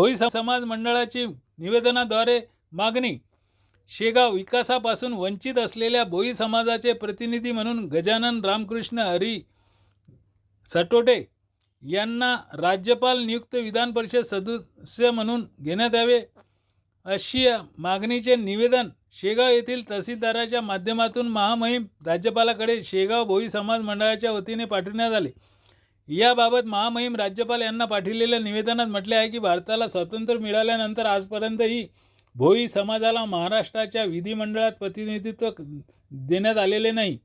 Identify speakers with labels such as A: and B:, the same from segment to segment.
A: भोई समाज मंडळाची निवेदनाद्वारे मागणी. शेगाव विकासापासून वंचित असलेल्या भोई समाजाचे प्रतिनिधी म्हणून गजानन रामकृष्ण हरी सटोटे यांना राज्यपाल नियुक्त विधान परिषद सदस्य म्हणून घेण्यात यावे अशी मागणीचे निवेदन शेगाव येथील तहसीलदाराच्या माध्यमातून महामहिम राज्यपालाकडे शेगाव भोई समाज मंडळाच्या वतीने पाठवण्यात आले. याबाबत महामहिम राज्यपाल यांना पाठवलेल्या निवेदनात म्हटले आहे की भारताला स्वातंत्र्य मिळाल्यानंतर आजपर्यंतही भोई समाजाला महाराष्ट्राच्या विधिमंडळात प्रतिनिधित्व देण्यात आलेले नाही.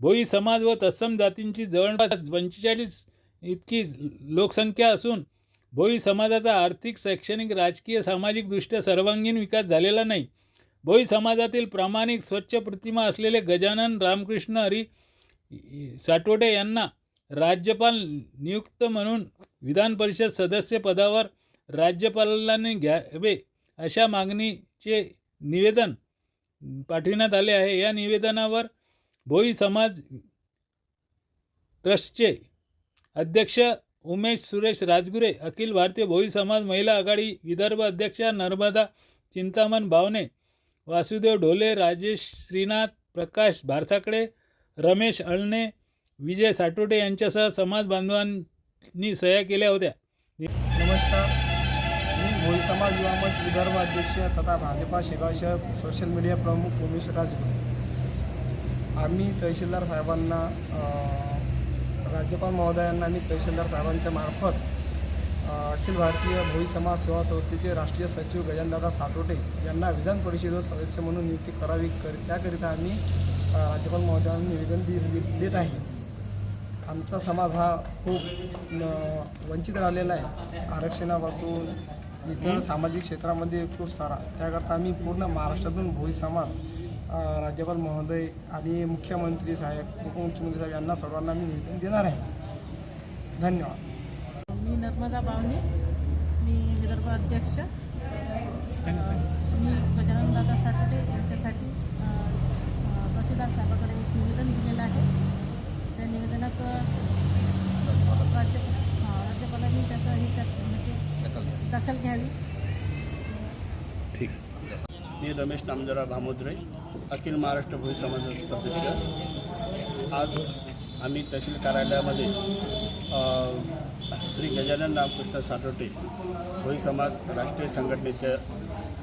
A: भोई समाज व तत्सम जातींची जवळपास पंचेचाळीस इतकी लोकसंख्या असून भोई समाजाचा आर्थिक शैक्षणिक राजकीय सामाजिकदृष्ट्या सर्वांगीण विकास झालेला नाही. भोई समाजातील प्रामाणिक स्वच्छ प्रतिमा असलेले गजानन रामकृष्ण हरी साटोटे यांना राज्यपाल नियुक्त म्हणून विधान परिषद सदस्य पदावर राज्यपालांनी घ्यावे अशा मागणीचे निवेदन पाठविण्यात आले आहे. या निवेदनावर भोई समाज ट्रस्टचे अध्यक्ष उमेश सुरेश राजगुरे अखिल भारतीय भोई समाज महिला आघाडी विदर्भ अध्यक्षा नर्मदा चिंतामण भावने वासुदेव ढोले राजेश श्रीनाथ प्रकाश भारसाकडे रमेश अळणे विजय साटोटे यांच्यासह समाज बांधवांनी सह्या केल्या होत्या.
B: नमस्कार. मी भोई समाज युवा मंच विदर्भ अध्यक्ष तथा भाजपा शेगाव शहर सोशल मीडिया प्रमुख उमेश राजगुरू. आम्ही तहसीलदार साहेबांना राज्यपाल महोदयांना आणि तहसीलदार साहेबांच्या मार्फत अखिल भारतीय भोई समाज सेवा संस्थेचे राष्ट्रीय सचिव गजानदादा साटोटे यांना विधान परिषदेवर सदस्य म्हणून नियुक्ती करावी कर त्याकरिता आम्ही राज्यपाल महोदयांना निवेदन दे दे- देत आहे. आमचा समाज हा खूप वंचित राहिलेला आहे. आरक्षणापासून इतर सामाजिक क्षेत्रामध्ये खूप सारा. त्याकरता आम्ही पूर्ण महाराष्ट्रातून भोई समाज राज्यपाल महोदय आणि मुख्यमंत्री साहेब उपमुख्यमंत्री साहेब यांना सर्वांना मी निवेदन देणार आहे. धन्यवाद.
C: मी नर्मदा बावणे मी विदर्भ अध्यक्ष. मी गजानन दादा साटोटे यांच्यासाठी तहसीलदार साहेबाकडे एक निवेदन दिलेलं आहे. त्या निवेदनाचं राज्य हा, राज्यपालांनी त्याचं हे म्हणजे दखल घ्यावी.
D: मी रमेश नामजरा भामोद्रे अखिल महाराष्ट्र भोई समाजाचा सदस्य. आज आम्ही तहसील कार्यालयामध्ये श्री गजानन रामकृष्ण साटोटे भोई समाज राष्ट्रीय संघटनेचे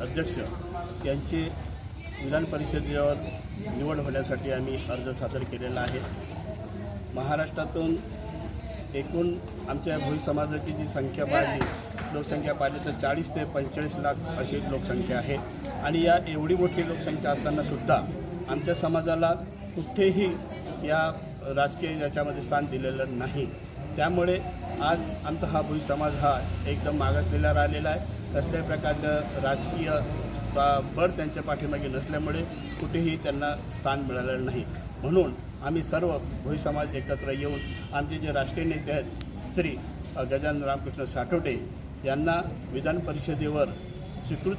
D: अध्यक्ष यांची विधान परिषदेवर निवड होण्यासाठी आम्ही अर्ज सादर केलेला आहे. महाराष्ट्रातून एकूण आमच्या भोई समाजाची जी संख्या पाहिली लोकसंख्या पाहिली तर चाळीस ते पंचेचाळीस लाख अशी लोकसंख्या आहे. आणि या एवढी मोठी लोकसंख्या असतानासुद्धा आमच्या समाजाला कुठेही या राजकीय याच्यामध्ये स्थान दिलेलं नाही. त्यामुळे आज आमचा हा भोई समाज हा एकदम मागासलेला राहिलेला आहे. कसल्याही प्रकारचं राजकीय सा- बळ त्यांच्या पाठीमागे नसल्यामुळे कुठेही त्यांना स्थान मिळालेलं नाही. म्हणून आम्ही सर्व भोई समाज एकत्र येऊन आमचे जे राष्ट्रीय नेते आहेत श्री गजानन रामकृष्ण साठोटे यांना विधान परिषदेवर स्वीकृत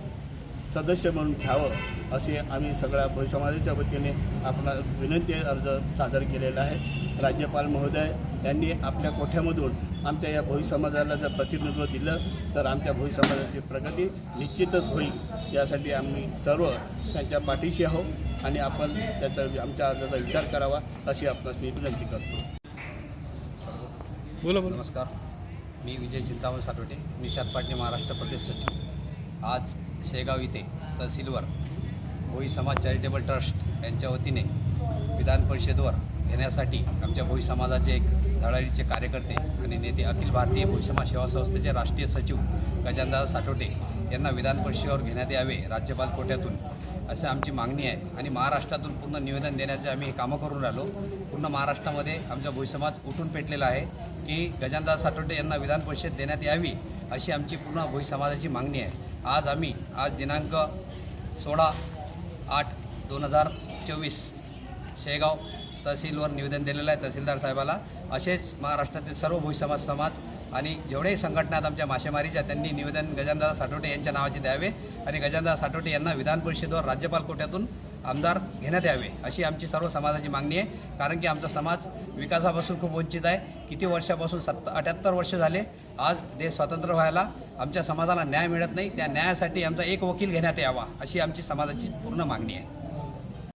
D: सदस्य म्हणून घ्यावं असे आम्ही सगळ्या भोई समाजाच्या वतीने आपला विनंती अर्ज सादर केलेला आहे. राज्यपाल महोदय यांनी आपल्या कोठ्यामधून आमच्या या भोई समाजाला जर प्रतिनिधित्व दिलं तर आमच्या भोई समाजाची प्रगती निश्चितच होईल. यासाठी आम्ही सर्व त्यांच्या पाठीशी आहोत आणि आपण त्याचा आमच्या अर्जाचा विचार करावा अशी आपणास मी विनंती करतो.
A: बोला बोला.
E: नमस्कार. मी विजय चिंतामण साठवटे निषाद पाटणे महाराष्ट्र प्रदेश सचिव. आज शेगाव इथे तहसीलवर भोई समाज चॅरिटेबल ट्रस्ट यांच्या वतीने विधान परिषदेवर घेण्यासाठी आमच्या भोई समाजाचे एक धडाडीचे कार्यकर्ते आणि नेते अखिल भारतीय भोई समाज सेवा संस्थेचे राष्ट्रीय सचिव गजानदादा साठोटे यांना विधान परिषदेवर घेण्यात यावे राज्यपाल कोट्यातून. अशी आमची मागणी आहे आणि महाराष्ट्रातून पूर्ण निवेदन देण्याचे आम्ही हे कामं करून राहिलो. पूर्ण महाराष्ट्रामध्ये आमचा भोई समाज उठून पेटलेला आहे की गजानदादा साठवटे यांना विधान परिषद देण्यात यावी अशी आमची पूर्ण भोई समाजाची मागणी आहे. आज आम्ही आज दिनांक सोळा आठ दोन हजार चोवीस शेगाव तहसीलवर निवेदन दिलेलं आहे तहसीलदार साहेबाला. असेच महाराष्ट्रातील सर्व भोई समाज समाज आणि जेवढेही संघटनात आमच्या मासेमारीच्या त्यांनी निवेदन गजानदादा साठवटे यांच्या नावाचे द्यावे आणि गजानदादा साठवटे यांना विधान परिषदेवर राज्यपाल कोट्यातून आमदार घेण्यात यावे अशी आमची सर्व समाजाची मागणी आहे. कारण की आमचा समाज विकासापासून खूप वंचित आहे. किती वर्षापासून सत्त अठ्याहत्तर वर्ष झाले आज देश स्वतंत्र व्हायला आमच्या समाजाला न्याय मिळत नाही. त्या न्यायासाठी आमचा एक वकील घेण्यात यावा अशी आमची समाजाची पूर्ण मागणी आहे.